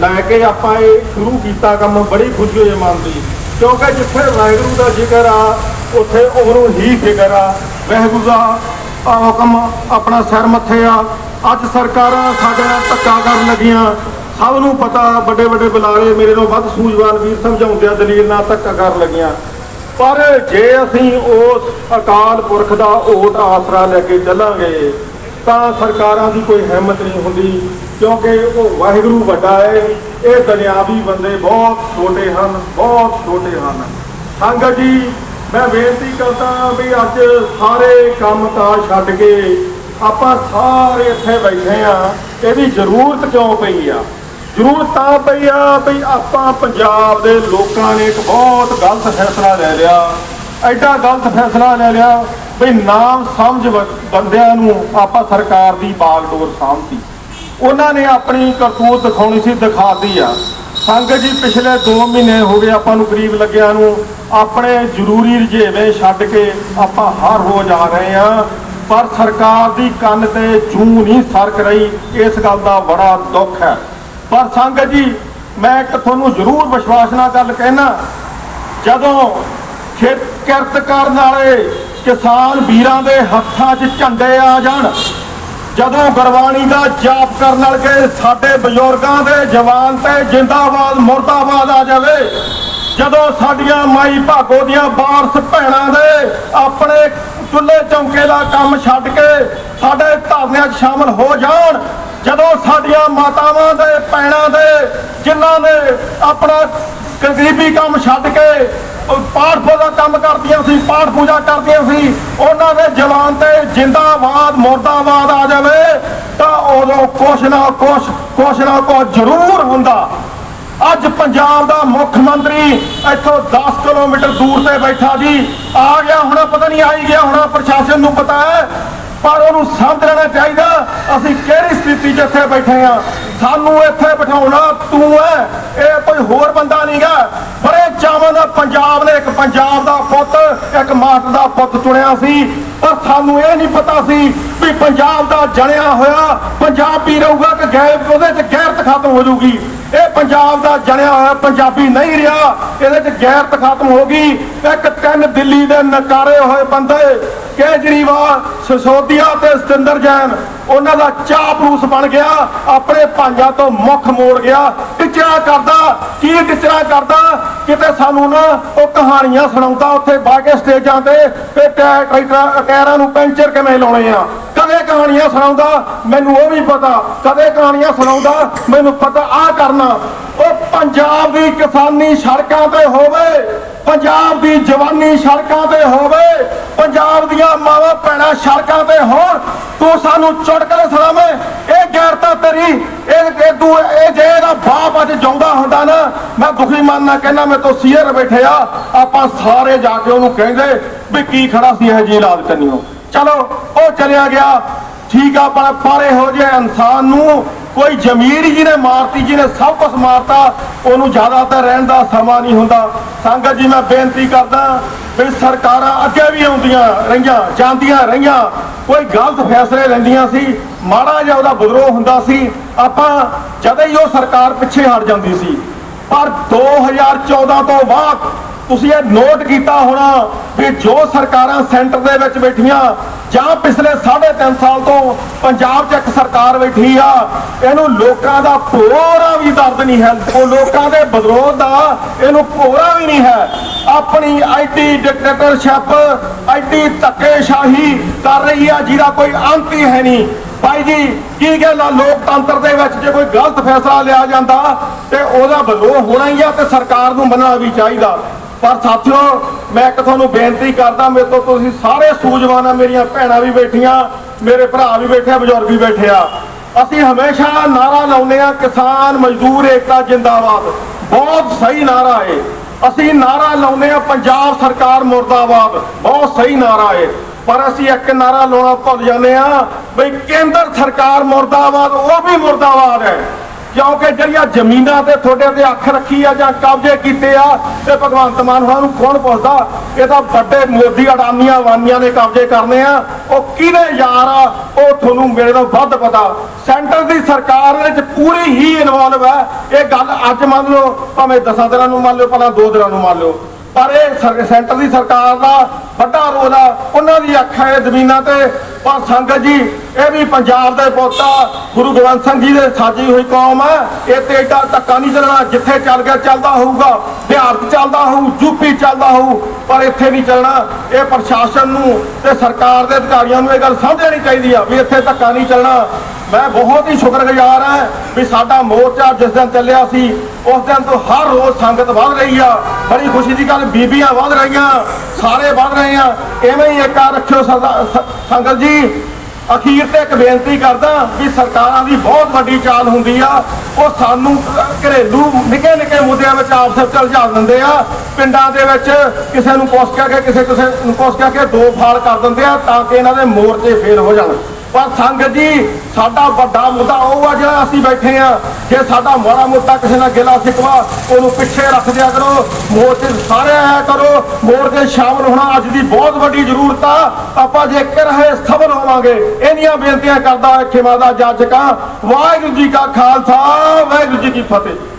ਲੈ ਕੇ ਆਪਾਂ ਇਹ ਸ਼ੁਰੂ ਕੀਤਾ ਕੰਮ, ਬੜੀ ਖੁਸ਼ੀ ਹੋਈ ਮਨ ਦੀ। ਕਿਉਂਕਿ ਜਿੱਥੇ ਵਾਹਿਗੁਰੂ ਦਾ ਜ਼ਿਕਰ ਆ, ਉੱਥੇ ਉਹਨੂੰ ਹੀ ਫਿਕਰ ਆ। ਵਾਹਿਗੁਰੂ ਦਾ ਆ ਹੁਕਮ ਆਪਣਾ ਸਿਰ ਮੱਥੇ ਆ। ਅੱਜ ਸਰਕਾਰਾਂ ਸਾਡੇ ਨਾਲ ਧੱਕਾ ਕਰਨ ਲੱਗੀਆਂ। ਸਭ ਨੂੰ ਪਤਾ ਵੱਡੇ ਵੱਡੇ ਬੁਲਾਰੇ ਮੇਰੇ ਨੂੰ ਵੱਧ ਸੂਝਵਾਨ ਵੀਰ ਸਮਝਾਉਂਦੇ ਆ ਦਲੀਲ ਨਾਲ ਧੱਕਾ ਕਰਨ ਲੱਗੀਆਂ। ਪਰ ਜੇ ਅਸੀਂ ਉਸ ਅਕਾਲ ਪੁਰਖ ਦਾ ਓਟ ਆਸਰਾ ਲੈ ਕੇ ਚੱਲਾਂਗੇ ਤਾਂ ਸਰਕਾਰਾਂ ਦੀ ਕੋਈ ਹਿੰਮਤ ਨਹੀਂ ਹੁੰਦੀ, ਕਿਉਂਕਿ ਉਹ ਵਾਹਿਗੁਰੂ ਵੱਡਾ ਹੈ ਇਹ ਦੁਨਿਆਵੀ ਬੰਦੇ ਬਹੁਤ ਛੋਟੇ ਹਨ, ਬਹੁਤ ਛੋਟੇ ਹਨ। ਸੰਗਤ ਜੀ, ਮੈਂ ਬੇਨਤੀ ਕਰਦਾ ਵੀ ਅੱਜ ਸਾਰੇ ਕੰਮ ਤਾਂ ਛੱਡ ਕੇ ਆਪਾਂ ਸਾਰੇ ਇੱਥੇ ਬੈਠੇ ਆ, ਇਹਦੀ ਜ਼ਰੂਰਤ ਕਿਉਂ ਪਈ ਆ? ਜ਼ਰੂਰਤ ਤਾਂ ਪਈ ਆ ਵੀ ਆਪਾਂ ਪੰਜਾਬ ਦੇ ਲੋਕਾਂ ਨੇ ਇੱਕ ਬਹੁਤ ਗਲਤ ਫੈਸਲਾ ਲੈ ਲਿਆ। ਐਡਾ ਗਲਤ ਫੈਸਲਾ ਲੈ ਲਿਆ ਵੀ ਨਾਮ ਸਮਝ ਬ- ਬੰਦਿਆਂ ਨੂੰ ਆਪਾਂ ਸਰਕਾਰ ਦੀ ਬਾਗਡੋਰ ਸਾਂਭਤੀ। ਉਹਨਾਂ ਨੇ ਆਪਣੀ ਕਰਤੂਤ ਦਿਖਾਉਣੀ ਸੀ, ਦਿਖਾਤੀ ਆ। ਸੰਗਤ ਜੀ, ਪਿਛਲੇ 2 ਮਹੀਨੇ ਹੋ ਗਏ ਆਪਾਂ ਨੂੰ ਕਰੀਬ ਲੱਗਿਆ ਨੂੰ, ਆਪਣੇ ਜ਼ਰੂਰੀ ਰੁਝੇਵੇਂ ਛੱਡ ਕੇ ਆਪਾਂ ਹਰ ਰੋਜ਼ ਆ ਰਹੇ ਆ। ਪਰ ਸਰਕਾਰ ਦੀ ਕੰਨ ਤੇ ਜੂ ਨਹੀਂ ਸਰਕ ਰਹੀ, ਇਸ ਗੱਲ ਦਾ ਬੜਾ ਦੁੱਖ ਹੈ। ਪਰ ਸੰਗਤ ਜੀ, ਮੈਂ ਇੱਕ ਤੁਹਾਨੂੰ ਜ਼ਰੂਰ ਵਿਸ਼ਵਾਸ ਨਾਲ ਗੱਲ ਕਹਿਣਾ ਜਦੋਂ ਖੇਤ ਕਿਰਤ ਕਰਨ ਵਾਲੇ ਕਿਸਾਨ ਵੀਰਾਂ ਦੇ ਹੱਥਾਂ 'ਚ ਝੰਡੇ ਆ ਜਾਣ। ਜਦੋਂ ਗੁਰਬਾਣੀ ਦਾ ਜਾਪ ਕਰਨ ਵਾਲੇ ਸਾਡੇ ਬਜ਼ੁਰਗਾਂ ਦੇ ਜਵਾਨ ਤੇ ਜਿੰਦਾਬਾਦ, ਮੁਰਦਾਬਾਦ ਆ ਜਾਵੇ। ਜਦੋਂ ਸਾਡੀਆਂ ਮਾਈ ਭਾਗੋ ਦੀਆਂ ਬਾਰਸ ਭੈਣਾਂ ਦੇ ਆਪਣੇ ਚੁੱਲ੍ਹੇ ਚੌਂਕੇ ਦਾ ਕੰਮ ਛੱਡ ਕੇ ਸਾਡੇ ਧਰਨਿਆਂ 'ਚ ਸ਼ਾਮਲ ਹੋ ਜਾਣ, ਜਦੋਂ ਸਾਡੀਆਂ ਮਾਤਾਵਾਂ ਦੇ, ਭੈਣਾਂ ਦੇ, ਜਿਨ੍ਹਾਂ ਨੇ ਆਪਣਾ ਗਰੀਬੀ ਕੰਮ ਛੱਡ ਕੇ ਪਾਠ ਪੂਜਾ ਕੰਮ ਕਰਦੀਆਂ ਸੀ, ਪਾਠ ਪੂਜਾ ਕਰਦੀਆਂ ਸੀ। ਉਹਨਾਂ ਦੇ ਜਵਾਨ ਤੇ ਜਿੰਦਾਬਾਦ, ਮੁਰਦਾਬਾਦ ਆ ਜਾਵੇ, ਤਾਂ ਉਦੋਂ ਕੁਛ ਨਾ ਕੁਛ ਕੁਛ ਨਾ ਕੁਛ ਜ਼ਰੂਰ ਹੁੰਦਾ। ਅੱਜ ਪੰਜਾਬ ਦਾ ਮੁੱਖ ਮੰਤਰੀ ਇੱਥੋਂ 10 ਕਿਲੋਮੀਟਰ ਦੂਰ ਤੇ ਬੈਠਾ ਜੀ। ਆ ਗਿਆ ਹੁਣ, ਪਤਾ ਨਹੀਂ ਆਈ ਗਿਆ ਹੁਣ, ਪ੍ਰਸ਼ਾਸਨ ਨੂੰ ਪਤਾ ਹੈ। ਪਰ ਉਹਨੂੰ ਸਮਝ ਲੈਣਾ ਚਾਹੀਦਾ। ਅਸੀਂ ਕਿਹੜੀ ਸਥਿਤੀ 'ਚ ਇੱਥੇ ਬੈਠੇ ਆ ਸਾਨੂੰ ਇੱਥੇ ਬਿਠਾਉਣਾ ਤੂੰ ਹੈ ਇਹ ਕੋਈ ਹੋਰ ਬੰਦਾ ਨਹੀਂਗਾ। ਬੜੇ ਚਾਵਾਂ ਦਾ ਪੰਜਾਬ ਨੇ ਇੱਕ ਪੰਜਾਬ ਦਾ ਪੁੱਤ, ਇੱਕ ਮਾਸਟਰ ਦਾ ਪੁੱਤ ਚੁਣਿਆ ਸੀ। ਪਰ ਸਾਨੂੰ ਇਹ ਨਹੀਂ ਪਤਾ ਸੀ ਵੀ ਪੰਜਾਬ ਦਾ ਜਣਿਆ ਹੋਇਆ ਪੰਜਾਬੀ ਰਹੂਗਾ ਕਿ ਗੈਰ, ਉਹਦੇ 'ਚ ਗੈਰਤ ਖਤਮ ਹੋ ਜਾਊਗੀ ਇਹ ਪੰਜਾਬ ਦਾ ਜਣਿਆ ਹੋਇਆ ਪੰਜਾਬੀ ਨਹੀਂ ਰਿਹਾ। ਇਹਦੇ 'ਚ ਗੈਰਤ ਖਤਮ ਹੋ ਗਈ। ਇੱਕ ਤਿੰਨ ਦਿੱਲੀ ਦੇ ਨਕਾਰੇ ਹੋਏ ਬੰਦੇ ਕੇਜਰੀਵਾਲ, ਸਿਸੋਦੀਆ ਤੇ ਸਤਿੰਦਰ ਜੈਨ, ਉਹਨਾਂ ਦਾ ਚਾਪਲੂਸ ਬਣ ਗਿਆ, ਆਪਣੇ ਭਾਂਜਾਂ ਤੋਂ ਮੁੱਖ ਮੋੜ ਗਿਆ। ਟਿਚਰਾ ਕਰਦਾ, ਕੀ ਟਿਚਰਾ ਕਰਦਾ? ਕਿਤੇ ਸਾਨੂੰ ਨਾ ਉਹ ਕਹਾਣੀਆਂ ਸੁਣਾਉਂਦਾ, ਉੱਥੇ ਬਾਗੇ ਸਟੇਜਾਂ ਤੇ ਤੇ ਟਰੈਕਟਰਾਂ ਟਾਇਰਾਂ ਨੂੰ ਪੈਂਚਰ ਕਿਵੇਂ ਲਾਉਣੇ ਆ? ਕਦੇ ਕਹਾਣੀਆਂ ਸੁਣਾਉਂਦਾ, ਮੈਨੂੰ ਉਹ ਵੀ ਪਤਾ। ਕਦੇ ਕਹਾਣੀਆਂ ਸੁਣਾਉਂਦਾ, ਮੈਨੂੰ ਪਤਾ ਆ ਕਰਨਾ। ਉਹ ਪੰਜਾਬ ਦੀ ਕਿਸਾਨੀ ਸੜਕਾਂ ਤੇ ਹੋਵੇ ਪੰਜਾਬ ਦੀ ਜਵਾਨੀ ਸੜਕਾਂ ਤੇ ਹੋਵੇ, ਪੰਜਾਬ ਦੀਆਂ ਮਾਵਾਂ ਭੈਣਾਂ ਸੜਕਾਂ ਤੇ ਹੋਣ, ਤੂੰ ਸਾਨੂੰ ਚੁਟਕਲੇ ਸੁਣਾਵੇਂ ਇਹ ਗੈਰਤਾ ਤੇਰੀ, ਇਹ ਇਹ ਤੂੰ, ਇਹ ਜੇ ਇਹਦਾ ਬਾਪ ਅੱਜ ਜਾਉਂਦਾ ਹੁੰਦਾ ਨਾ, ਮੈਂ ਦੁਖੀ ਮਨ ਨਾਲ ਕਹਿੰਦਾ, ਮੈਂ ਤੋਂ ਸੀਅਰ ਬੈਠੇ ਆ, ਆਪਾਂ ਸਾਰੇ ਜਾ ਕੇ ਉਹਨੂੰ ਕਹਿੰਦੇ ਵੀ ਕੀ ਖੜਾ ਸੀ ਇਹ ਜੀ ਇਲਾਜ ਕਰਨੀਓ ਚਲੋ, ਉਹ ਚਲਿਆ ਗਿਆ। ਠੀਕ ਆ, ਪਰ ਪਰ ਇਹੋ ਜਿਹੇ ਇਨਸਾਨ ਨੂੰ ਕੋਈ ਜ਼ਮੀਰ ਜੀ ਨੇ ਮਾਰਤੀ ਜੀ ਨੇ ਸਭ ਕੁਝ ਮਾਰਤਾ, ਉਹਨੂੰ ਜ਼ਿਆਦਾਤਰ ਰਹਿਣ ਦਾ ਸਮਾਂ ਨਹੀਂ ਹੁੰਦਾ। ਸੰਗਤ ਜੀ, ਮੈਂ ਬੇਨਤੀ ਕਰਦਾ ਵੀ ਸਰਕਾਰਾਂ ਅੱਗੇ ਵੀ ਆਉਂਦੀਆਂ ਰਹੀਆਂ, ਜਾਂਦੀਆਂ ਰਹੀਆਂ। ਕੋਈ ਗਲਤ ਫੈਸਲੇ ਲੈਂਦੀਆਂ ਸੀ, ਮਾੜਾ ਜਿਹਾ ਉਹਦਾ ਵਿਦਰੋਹ ਹੁੰਦਾ ਸੀ। ਆਪਾਂ ਜਦੋਂ ਹੀ ਉਹ ਸਰਕਾਰ ਪਿੱਛੇ ਹਟ ਜਾਂਦੀ ਸੀ, ਪਰ 2014 ਤੋਂ ਬਾਅਦ ਤੁਸੀਂ ਇਹ ਨੋਟ ਕੀਤਾ ਹੋਣਾ ਵੀ ਜੋ ਸਰਕਾਰਾਂ ਸੈਂਟਰ ਦੇ ਵਿੱਚ ਬੈਠੀਆਂ ਜਾਂ ਪਿਛਲੇ 3.5 ਸਾਲ ਤੋਂ ਪੰਜਾਬ 'ਚ ਇੱਕ ਸਰਕਾਰ ਬੈਠੀ ਆ, ਇਹਨੂੰ ਲੋਕਾਂ ਦਾ ਭੋਰਾ ਵੀ ਦਰਦ ਨਹੀਂ ਹੈ। ਉਹ ਲੋਕਾਂ ਦੇ ਵਿਰੋਧ ਦਾ ਇਹਨੂੰ ਭੋਰਾ ਵੀ ਨਹੀਂ ਹੈ। ਆਪਣੀ ਆਈਟੀ ਡਿਕਟੇਟਰਸ਼ਿਪ ਆਈਟੀ ਧੱਕੇਸ਼ਾਹੀ ਕਰ ਰਹੀ ਆ, ਜਿਹਦਾ ਕੋਈ ਅੰਤ ਹੀ ਹੈ ਨਹੀਂ। ਭਾਈ ਜੀ, ਕੀ ਗੱਲ ਆ? ਲੋਕਤੰਤਰ ਦੇ ਵਿੱਚ ਜੇ ਕੋਈ ਗਲਤ ਫੈਸਲਾ ਲਿਆ ਜਾਂਦਾ ਤੇ ਉਹਦਾ ਵਿਰੋਧ ਹੋਣਾ ਹੀ ਆ ਤੇ ਸਰਕਾਰ ਨੂੰ ਮੰਨਣਾ ਵੀ ਚਾਹੀਦਾ। ਪਰ ਸਾਥੀਓ, ਮੈਂ ਇੱਕ ਤੁਹਾਨੂੰ ਬੇਨਤੀ ਕਰਦਾ, ਮੇਰੇ ਤੋਂ ਤੁਸੀਂ ਸਾਰੇ ਸੂਝਵਾਨ ਆ, ਮੇਰੀਆਂ ਭੈਣਾਂ ਵੀ ਬੈਠੀਆਂ, ਮੇਰੇ ਭਰਾ ਵੀ ਬੈਠੇ ਆ, ਬਜ਼ੁਰਗ ਵੀ ਬੈਠੇ ਆ। ਅਸੀਂ ਹਮੇਸ਼ਾ ਨਾਰਾ ਲਾਉਂਦੇ ਆ, ਕਿਸਾਨ ਮਜ਼ਦੂਰ ਏਕਤਾ ਜਿੰਦਾਬਾਦ। ਬਹੁਤ ਸਹੀ ਨਾਰਾ ਏ। ਅਸੀਂ ਨਾਰਾ ਲਾਉਂਦੇ ਆ, ਪੰਜਾਬ ਸਰਕਾਰ ਮੁਰਦਾਬਾਦ। ਬਹੁਤ ਸਹੀ ਏ। ਪਰ ਅਸੀਂ ਇੱਕ ਨਾਰਾ ਲਾਉਣਾ ਭੁੱਲ ਜਾਂਦੇ ਆ, ਬਈ ਕੇਂਦਰ ਸਰਕਾਰ ਮੁਰਦਾਬਾਦ, ਉਹ ਵੀ ਮੁਰਦਾਬਾਦ ਹੈ। ਕਿਉਂਕਿ ਜਿਹੜੀਆਂ ਜ਼ਮੀਨਾਂ ਤੇ ਤੁਹਾਡੇ ਤੇ ਅੱਖ ਰੱਖੀ ਆ ਜਾਂ ਕਬਜ਼ੇ ਕੀਤੇ ਆ, ਤੇ ਭਗਵੰਤ ਮਾਨ ਹੋਣਾ ਨੂੰ ਕੌਣ ਪੁੱਛਦਾ? ਇਹ ਤਾਂ ਵੱਡੇ ਮੋਦੀ ਅਡਾਨੀਆਂ ਵਾਨੀਆਂ ਨੇ ਕਬਜ਼ੇ ਕਰਨੇ ਆ। ਉਹ ਕਿਹਦੇ ਯਾਰ ਆ? ਉਹ ਤੁਹਾਨੂੰ ਮੇਰੇ ਤੋਂ ਵੱਧ ਪਤਾ। ਸੈਂਟਰ ਦੀ ਸਰਕਾਰ ਵਿੱਚ ਪੂਰੀ ਹੀ ਇਨਵੋਲਵ ਹੈ ਇਹ ਗੱਲ ਅੱਜ ਮੰਨ ਲਓ, ਭਾਵੇਂ 10 ਦਿਨਾਂ ਨੂੰ ਮੰਨ ਲਓ ਭਾਵੇਂ 2 ਦਿਨਾਂ ਨੂੰ ਮੰਨ ਲਓ। ਪਰ ਇਹ ਸਰ- ਸੈਂਟਰ ਦੀ ਸਰਕਾਰ ਦਾ ਵੱਡਾ ਰੋਲ ਆ। ਉਹਨਾਂ ਦੀ ਅੱਖਾਂ ਇਹ ਜ਼ਮੀਨਾਂ ਤੇ। ਪਰ ਸੰਗਤ ਜੀ, ਇਹ ਵੀ ਪੰਜਾਬ ਦੇ ਪੋਤਾ ਗੁਰੂ ਗੋਬਿੰਦ ਸਿੰਘ ਜੀ ਦੇ ਸਾਜੀ ਹੋਈ ਕੌਮ ਹੈ ਇਹ ਤੇ ਏਡਾ ਧੱਕਾ ਨਹੀਂ ਚੱਲਣਾ। ਜਿੱਥੇ ਚੱਲ ਗਿਆ, ਚੱਲਦਾ ਹੋਊਗਾ। ਬਿਹਾਰ 'ਚ ਚੱਲਦਾ ਹੋਊ ਯੂਪੀ ਚੱਲਦਾ ਹੋਊ, ਪਰ ਇੱਥੇ ਨਹੀਂ ਚੱਲਣਾ। ਇਹ ਪ੍ਰਸ਼ਾਸਨ ਨੂੰ ਤੇ ਸਰਕਾਰ ਦੇ ਅਧਿਕਾਰੀਆਂ ਨੂੰ ਇਹ ਗੱਲ ਸਮਝਣੀ ਚਾਹੀਦੀ ਆ ਵੀ ਇੱਥੇ ਧੱਕਾ ਨਹੀਂ ਚੱਲਣਾ। ਮੈਂ ਬਹੁਤ ਹੀ ਸ਼ੁਕਰਗੁਜ਼ਾਰ ਹਾਂ ਵੀ ਸਾਡਾ ਮੋਰਚਾ ਜਿਸ ਦਿਨ ਚੱਲਿਆ ਸੀ, ਉਸ ਦਿਨ ਤੋਂ ਹਰ ਰੋਜ਼ ਸੰਗਤ ਵੱਧ ਰਹੀ ਆ। ਬੜੀ ਖੁਸ਼ੀ ਦੀ ਗੱਲ, ਬੀਬੀਆਂ ਵੱਧ ਰਹੀਆਂ, ਸਾਰੇ ਵੱਧ ਰਹੇ ਆ। ਐਵੇਂ ਹੀ ਏਕਾ ਰੱਖਿਓ ਸਰਦਾ- ਸੰਗਤ ਜੀ, ਅਖੀਰ ਤੇ ਇੱਕ ਬੇਨਤੀ ਕਰਦਾ ਵੀ ਸਰਕਾਰਾਂ ਦੀ ਬਹੁਤ ਵੱਡੀ ਚਾਲ ਹੁੰਦੀ ਆ। ਉਹ ਸਾਨੂੰ ਘਰੇਲੂ ਨਿੱਕੇ ਨਿੱਕੇ ਮੁੱਦਿਆਂ ਵਿੱਚ ਆਪਸ ਵਿੱਚ ਉਲਝਾ ਦਿੰਦੇ ਆ। ਪਿੰਡਾਂ ਦੇ ਵਿੱਚ ਕਿਸੇ ਨੂੰ ਪੁੱਛ ਕੇ, ਕਿਸੇ ਕਿਸੇ ਨੂੰ ਪੁੱਛ ਕੇ ਦੋ ਫਾਲ ਕਰ ਦਿੰਦੇ ਆ ਤਾਂ ਕਿ ਇਹਨਾਂ ਦੇ ਮੋਰਚੇ ਫੇਲ ਹੋ ਜਾਣ। ਪਰ ਸੰਗਤ ਜੀ, ਸਾਡਾ ਵੱਡਾ ਮੁੱਦਾ ਉਹ ਆ ਜਿਹੜਾ ਅਸੀਂ ਬੈਠੇ ਆ। ਜੇ ਸਾਡਾ ਮਾੜਾ ਮੋਟਾ ਕਿਸੇ ਨਾਲ ਗਿਲਾ ਸਿਕਵਾ, ਉਹਨੂੰ ਪਿੱਛੇ ਰੱਖ ਦਿਆ ਕਰੋ। ਮੋਰਚੇ 'ਚ ਸਾਰੇ ਆਇਆ ਕਰੋ। ਮੋਰਚੇ 'ਚ ਸ਼ਾਮਲ ਹੋਣਾ ਅੱਜ ਦੀ ਬਹੁਤ ਵੱਡੀ ਜ਼ਰੂਰਤ ਆ। ਆਪਾਂ ਜੇ ਇੱਕ ਰਹੇ ਸਫਲ ਹੋਵਾਂਗੇ, ਇੰਨੀਆਂ ਬੇਨਤੀਆਂ ਕਰਦਾ ਖਿਮਾ ਦਾ ਜੱਜ ਵਾਹਿਗੁਰੂ ਜੀ ਕਾ ਖਾਲਸਾ, ਵਾਹਿਗੁਰੂ ਜੀ ਕੀ ਫਤਿਹ।